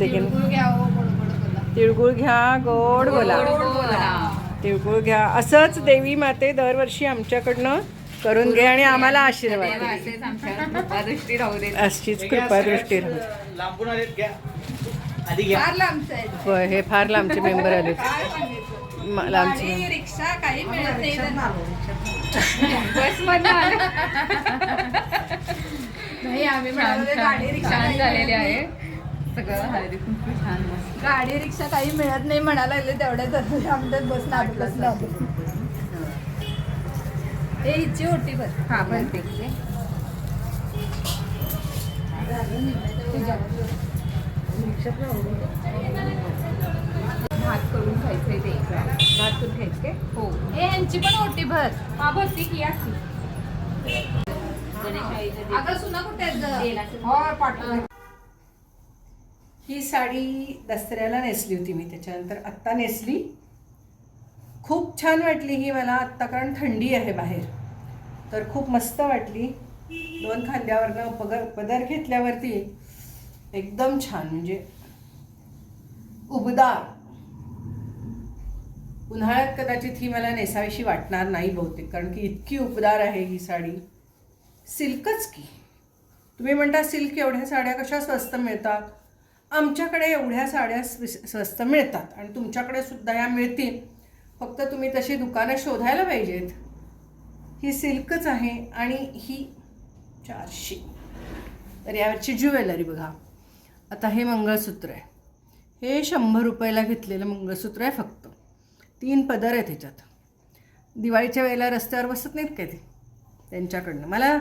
नाही? तिळगुळ घ्या गोड गोड बोला. तिळगुळ घ्या. असंच देवी माते दरवर्षी आमच्याकडनं करून घे आणि आम्हाला आशीर्वाद देवा दे. असेच आमच्या कृपादृष्टी राहू दे. अशीच कृपा दृष्टी राहू लांबून आलेत घ्या. आधी घ्या. फार लांबचं आहे होय हे फार लांबचे मेंबर आले लांबचे. गाडी. रिक्षा काही मिळत नाही बस नाही आम्ही मिळालो गाडी रिक्षा छान काही झालेली आहे. सगळं हळदी कुंकू छान मस्त. गाडी रिक्षा काही मिळत नाही म्हणायला लागले तेवढ्याच आमच्यात बस नाटक बस नाटक हे हिची होती बस हा पण ते भात करून खायचंय ते भात करून खायचे हो. हे ह्यांची पण होती बस हा बस ती की. असती अगं सुना कुठे आहेत गं? हो पाठवून ही साडी दसऱ्याला नेसली होती मी त्याच्यानंतर आत्ता नेसली. खूप छान वाटली ही मला आत्ता कारण थंडी आहे बाहेर. तर खूप मस्त वाटली. दोन खांद्यावरनं पगर पदर घेतल्यावरती एकदम छान म्हणजे उबदार. उन्हाळ्यात कदाचित ही मला नेसावीशी वाटणार नाही बहुतेक कारण की इतकी उबदार आहे ही साडी. सिल्कच की. तुम्ही म्हणता सिल्क एवढ्या साड्या कशा स्वस्त मिळतात? आमच्याकडे एवढ्या साड्या स्व- स्वस्त मिळतात आणि तुमच्याकडे सुद्धा या मिळतील. फक्त तुम्ही तशी दुकानं शोधायला पाहिजेत. ही सिल्कच आहे आणि ही चारशे. तर यावरची ज्वेलरी बघा. आता हे मंगळसूत्र आहे. हे शंभर रुपयाला घेतलेलं मंगळसूत्र आहे फक्त. तीन पदर आहे त्याच्यात दिवाळीच्या वेळेला रस्त्यावर बसत नाहीत काय ते? त्यांच्याकडनं. मला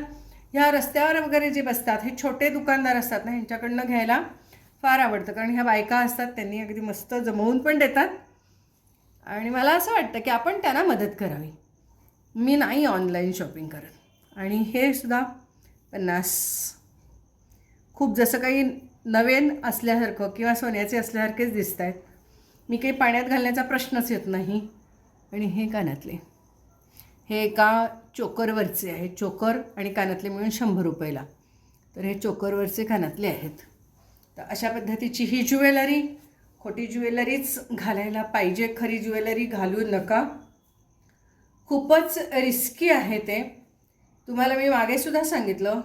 ह्या रस्त्यावर वगैरे जे बसतात हे छोटे दुकानदार असतात ना ह्यांच्याकडनं घ्यायला फार आवडतं. कारण ह्या बायका असतात त्यांनी अगदी मस्त जमवून पण देतात. आणि मला असं वाटतं की आपण त्यांना मदत करावी. मी नाही ऑनलाईन शॉपिंग करत. आणि हे सुद्धा पन्नास. खूप जसं काही नवीन असल्यासारखं किंवा सोन्याचे असल्यासारखेच दिसत आहेत मी काही पाण्यात घालण्याचा प्रश्नच येत नाही. आणि हे कानातले. हे एका चोकरवरचे आहे. चोकर आणि कानातले मिळून शंभर रुपयाला. तर हे चोकरवरचे कानातले आहेत. तर अशा पद्धतीची ही ज्वेलरी खोटी ज्वेलरीच घालायला पाहिजे खरी ज्वेलरी घालू नका. खूपच रिस्की आहे ते. तुम्हाला मी मागेसुद्धा सांगितलं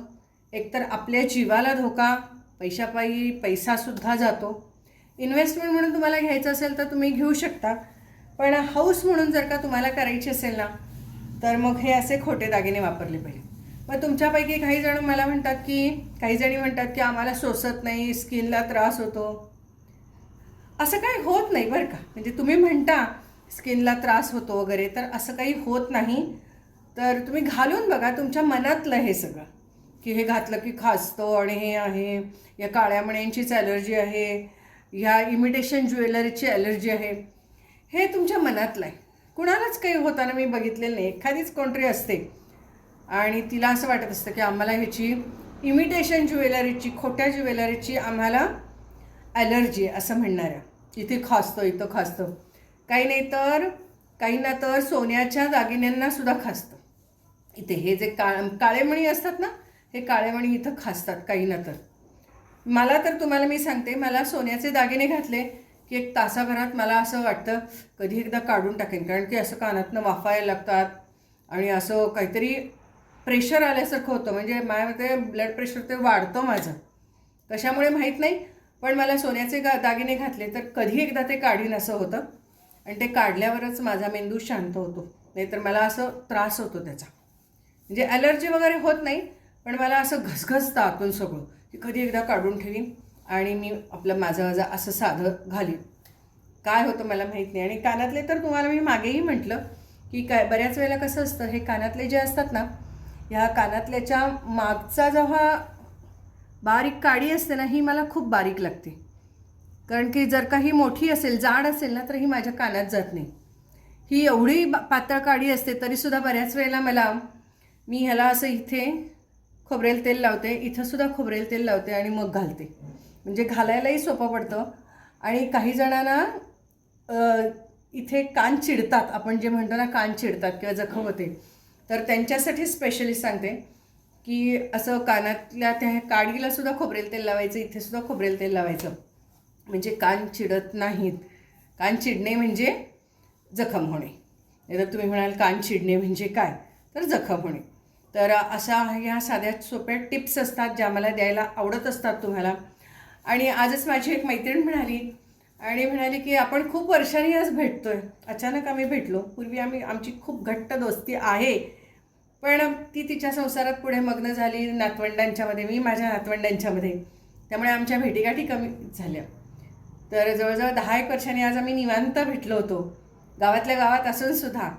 एकतर आपल्या जीवाला धोका पैशापायी पैसासुद्धा जातो. इन्व्हेस्टमेंट म्हणून तुम्हाला घ्यायचं असेल तर तुम्ही घेऊ शकता पण हाऊस म्हणून जर का तुम्हाला करायची असेल ना तर मग हे असे खोटे दागिने वापरले पाहिजे मग तुमच्यापैकी काही जण मला म्हणतात की काही जणी म्हणतात की आम्हाला सोसत नाही स्किनला त्रास होतो. असं काही होत नाही बरं का. म्हणजे तुम्ही म्हणता स्किनला त्रास होतो वगैरे तर असं काही होत नाही. तर तुम्ही घालून बघा तुमच्या मनातलं हे सगळं. की हे घातलं की खासतो आणि हे आहे. या काळ्या मण्यांचीच ॲलर्जी आहे. ह्या इमिटेशन ज्वेलरीची ॲलर्जी आहे. हे तुमच्या मनातलं आहे. कुणालाच काही होताना मी बघितलेलं नाही. एखादीच कोणतरी असते. आणि तिला असं वाटत असतं की आम्हाला ह्याची इमिटेशन ज्वेलरीची खोट्या ज्वेलरीची आम्हाला ॲलर्जी आहे असं म्हणणाऱ्या. इथे खासतं इथं खासतं. काही नाही तर काहींना तर सोन्याच्या दागिन्यांना सुद्धा खासतं. इथे हे जे का काळेमणी असतात ना हे काळेमणी इथं खासतात काहींना तर. मला तर तुम्हाला मी सांगते मला सोन्याचे दागिने घातले की एक तासाभरात मला असं वाटतं कधी एकदा काढून टाकेन. कारण की असं कानातनं वाफायला लागतात आणि असं काहीतरी प्रेशर आल्यासारखं होतं. म्हणजे माझ्या ते ब्लड प्रेशर ते वाढतं माझं. कशामुळे माहीत नाही पण मला सोन्याचे गा दागिने घातले तर कधी एकदा ते काढीन असं होतं. आणि ते काढल्यावरच माझा मेंदू शांत होतो. नाहीतर मला असं त्रास होतो त्याचा. म्हणजे ॲलर्जी वगैरे होत नाही पण मला असं घसघसतं आतून सगळं. की कधी एकदा काढून ठेवीन आणि मी आपलं माझं माझं असं साधं घालीन. काय होतं मला माहीत नाही. आणि कानातले तर तुम्हाला मी मागेही म्हटलं की काय बऱ्याच वेळेला कसं असतं हे कानातले जे असतात ना ह्या कानातल्याच्या मागचा जेव्हा बारीक काडी असते ना ही मला खूप बारीक लागते. कारण की जर का ही मोठी असेल जाड असेल ना तर ही माझ्या कानात जात नाही. ही एवढी पातळ काडी असते तरीसुद्धा बऱ्याच वेळेला मला मी ह्याला असं इथे खोबरेल तेल लावते इथंसुद्धा खोबरेल तेल लावते आणि मग घालते. म्हणजे घालायलाही सोपं पडतं. आणि काही जणांना इथे कान चिडतात आपण जे म्हणतो ना कान चिडतात किंवा जखम होते. तर त्यांच्यासाठी स्पेशली सांगते की असं कानातल्या त्या काडीला सुद्धा खोबरेल तेल लावायचं इथे सुद्धा खोबरेल तेल लावायचं. म्हणजे कान चिडत नाहीत. कान चिडणे म्हणजे जखम होणे. नाहीतर तुम्ही म्हणाल कान चिडणे म्हणजे काय? तर जखम होणे. तर अशा ह्या साध्या सोप्या टिप्स असतात ज्या मला द्यायला आवडत असतात तुम्हाला. आणि आजच माझी एक मैत्रीण म्हणाली आणि म्हणाले की आपण खूप वर्षांनी आज भेटतोय. अचानक आम्ही भेटलो. पूर्वी आम्ही आमची खूप घट्ट दोस्ती आहे. पण ती तिच्या संसारात पुढे मग्न झाली नातवंडांच्यामध्ये मी माझ्या नातवंडांच्यामध्ये त्यामुळे आमच्या भेटीगाठी कमी झाल्या. तर जवळजवळ दहा एक वर्षांनी आज आम्ही निवांत भेटलो होतो. गावातल्या गावात असूनसुद्धा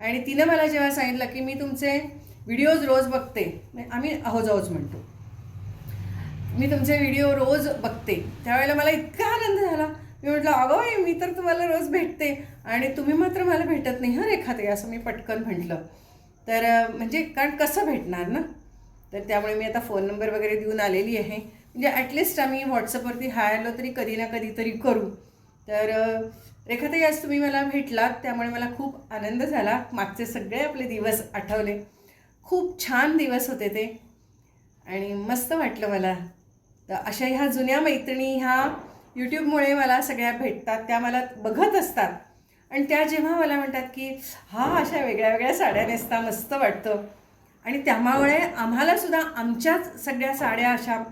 आणि तिनं मला जेव्हा सांगितलं की मी तुमचे व्हिडिओज रोज बघते आम्ही अहोजाओज म्हणतो. मी तुमचे व्हिडिओ रोज बघते. त्यावेळेला मला इतका आनंद झाला. मी म्हटलं अगं मी तर तुम्हाला रोज भेटते. आणि तुम्ही मात्र मला भेटत नाही हं रेखाते असं मी पटकन म्हटलं. तर म्हणजे कारण कसं भेटणार ना? तर त्यामुळे मी आता फोन नंबर वगैरे देऊन आलेली आहे. म्हणजे ॲटलिस्ट आम्ही व्हॉट्सअपवरती हाय आलो तरी कधी ना कधीतरी करू. तर अं, रेखाताई आज तुम्ही मला भेटलात त्यामुळे मला खूप आनंद झाला. मागचे सगळे आपले दिवस आठवले. खूप छान दिवस होते ते. आणि मस्त वाटलं मला. तर अशा ह्या जुन्या मैत्रिणी ह्या यूट्यूबमुळे मला सगळ्या भेटतात त्या मला बघत असतात. आणि त्या जेव्हा मला म्हणतात की हा अशा वेगळ्या वेगळ्या साड्या नेसता मस्त वाटतं. आणि त्यामुळे आम्हालासुद्धा आमच्याच सगळ्या साड्या अशा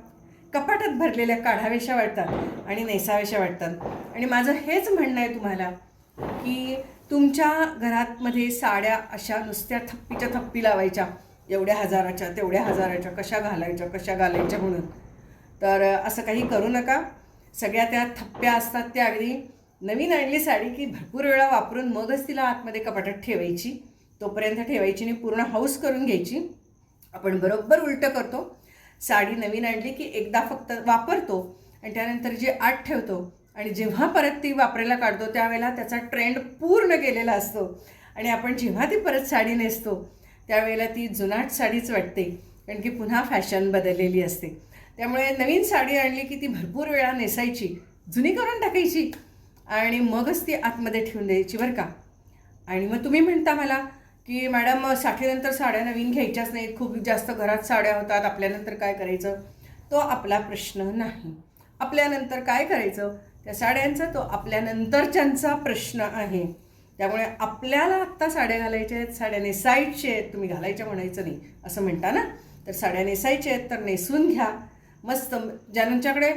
कपाटात भरलेल्या काढाव्याशा वाटतात आणि नेसाव्याशा वाटतात. आणि माझं हेच म्हणणं आहे तुम्हाला की तुमच्या घरातमध्ये साड्या अशा नुसत्या थप्पीच्या थप्पी लावायच्या एवढ्या हजाराच्या तेवढ्या हजाराच्या कशा घालायच्या कशा घालायच्या म्हणून. तर असं काही करू नका. सगळ्या त्या थप्प्या असतात त्या अगदी नवीन आणली साडी की भरपूर वेळा वापरून मगच तिला आतमध्ये कपाटात ठेवायची. तोपर्यंत ठेवायची आणि पूर्ण हाऊस करून घ्यायची. आपण बरोबर उलटं करतो. साडी नवीन आणली की एकदा फक्त वापरतो आणि त्यानंतर जी आत ठेवतो आणि जेव्हा परत ती वापरायला काढतो त्यावेळेला त्याचा ट्रेंड पूर्ण गेलेला असतो. आणि आपण जेव्हा ती परत साडी नेसतो त्यावेळेला ती जुनाट साडीच वाटते. कारण की पुन्हा फॅशन बदललेली असते. त्यामुळे नवीन साडी आणली की ती भरपूर वेळा नेसायची जुनी करून टाकायची आणि मगच ती आतमध्ये ठेवून द्यायची बरं का. आणि मग तुम्ही म्हणता मला की मॅडम साठीनंतर साड्या नवीन घ्यायच्याच नाहीत खूप जास्त घरात साड्या होतात आपल्यानंतर काय करायचं? तो आपला प्रश्न नाही. आपल्यानंतर काय करायचं? त्या साड्यांचा तो आपल्यानंतरच्यांचा प्रश्न आहे. त्यामुळे आपल्याला आत्ता साड्या घालायच्या आहेत साड्या नेसायच्या आहेत. तुम्ही घालायच्या म्हणायचं नाही असं म्हणता ना? तर साड्या नेसायच्या आहेत तर नेसून घ्या. मस्त. ज्यांच्याकडे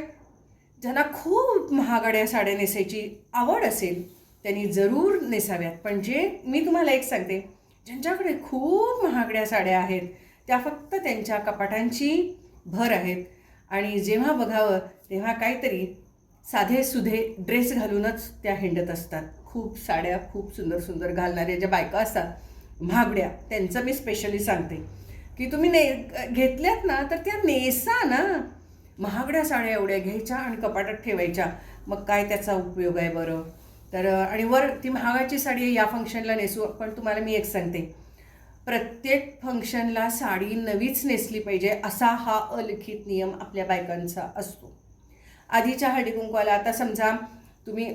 ज्यांना खूप महागड्या साड्या नेसायची आवड असेल त्यांनी जरूर नेसाव्यात. पण जे मी तुम्हाला एक सांगते ज्यांच्याकडे खूप महागड्या साड्या आहेत त्या फक्त त्यांच्या कपाटांची भर आहेत. आणि जेव्हा बघावं तेव्हा काहीतरी साधे सुधे ड्रेस घालूनच त्या हिंडत असतात. खूप साड्या खूप सुंदर सुंदर घालणाऱ्या ज्या बायका असतात महागड्या त्यांचं मी स्पेशली सांगते. की तुम्ही ने घेतल्यात ना तर त्या नेसा ना महागड्या साड्या एवढ्या घ्यायच्या आणि कपाटात ठेवायच्या. मग काय त्याचा उपयोग आहे बरं? तर आणि वर ती महागाची साडी आहे, या फंक्शनला नेसू पण तुम्हाला मी एक सांगते. प्रत्येक फंक्शनला साडी नवीच नेसली पाहिजे असा हा अलिखित नियम आपल्या बायकांचा असतो. आधीच्या हळदी कुंकवाला आता समजा तुम्ही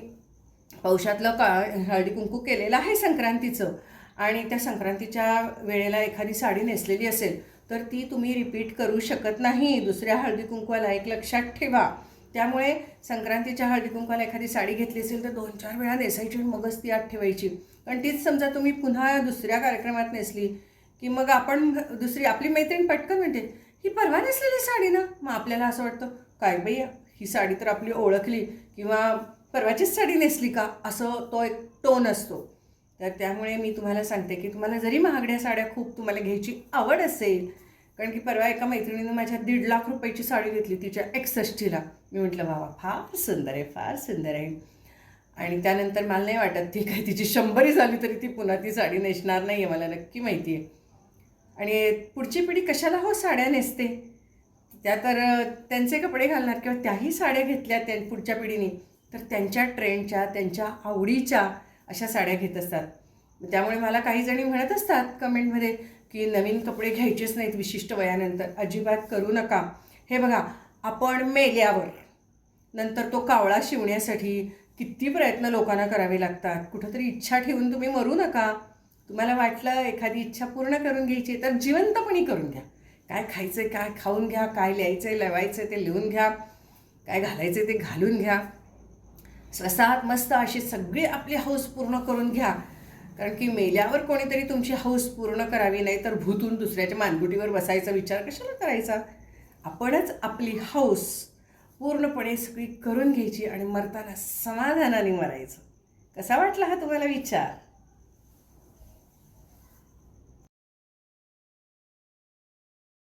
पौशातलं का हळदी कुंकू केलेलं आहे संक्रांतीचं आणि त्या संक्रांतीच्या वेळेला एखादी साडी नेसलेली असेल तर ती तुम्ही रिपीट करू शकत नाही. दुसऱ्या हळदी कुंकवाला एक लक्षात ठेवा. त्यामुळे संक्रांतीच्या हळदी कुंकवाला एखादी साडी घेतली असेल तर दोन चार वेळा नेसायची मगच ती आत ठेवायची. पण तीच समजा तुम्ही पुन्हा दुसऱ्या कार्यक्रमात नेसली की मग आपण दुसरी आपली मैत्रीण पटकन म्हणते ही परवा नेसलेली साडी ना? मग आपल्याला असं वाटतं काय बाई ही साडी तर आपली ओळखली किंवा परवाचीच साडी नेसली का? असं तो एक टोन असतो. तर त्यामुळे मी तुम्हाला सांगते की तुम्हाला जरी महागड्या साड्या खूप तुम्हाला घ्यायची आवड असेल कारण की परवा एका मैत्रिणीनं माझ्या दीड लाख रुपयाची साडी घेतली तिच्या एकसष्टीला मी म्हटलं बाबा फार सुंदर आहे फार सुंदर आहे. आणि त्यानंतर मला नाही वाटत ती काय तिची शंभरी झाली तरी ती पुन्हा ती साडी नेसणार नाही आहे मला नक्की माहिती आहे आणि पुढची पिढी कशाला हो साड्या नेसते? त्या तर त्यांचे कपडे घालणार किंवा त्याही साड्या घेतल्या त्या पुढच्या पिढीने तर त्यांच्या ट्रेंडच्या त्यांच्या आवडीच्या अशा साड्या घेत असतात. त्यामुळे मला काही जणी म्हणत असतात कमेंटमध्ये की नवीन कपडे घ्यायचेच नाहीत विशिष्ट वयानंतर अजिबात करू नका. हे बघा आपण मेल्यावर नंतर तो कावळा शिवण्यासाठी किती प्रयत्न लोकांना करावे लागतात. कुठंतरी इच्छा ठेवून तुम्ही मरू नका. तुम्हाला वाटलं एखादी इच्छा पूर्ण करून घ्यायची तर जिवंतपणी करून घ्या. काय खायचं काय खाऊन घ्या काय लिहायचं आहे लिवायचं ते लिहून घ्या. काय घालायचं ते घालून घ्या. स्वसात मस्त अशी सगळी आपली हौस पूर्ण करून घ्या. कारण की मेल्यावर कोणीतरी तुमची हौस पूर्ण करावी नाही तर भूतून दुसऱ्याच्या मानगुटीवर बसायचा विचार कशाला करायचा? आपणच आपली हौस पूर्णपणे सगळी करून घ्यायची आणि मरताना समाधानाने मरायचं. कसा वाटला हा तुम्हाला विचार?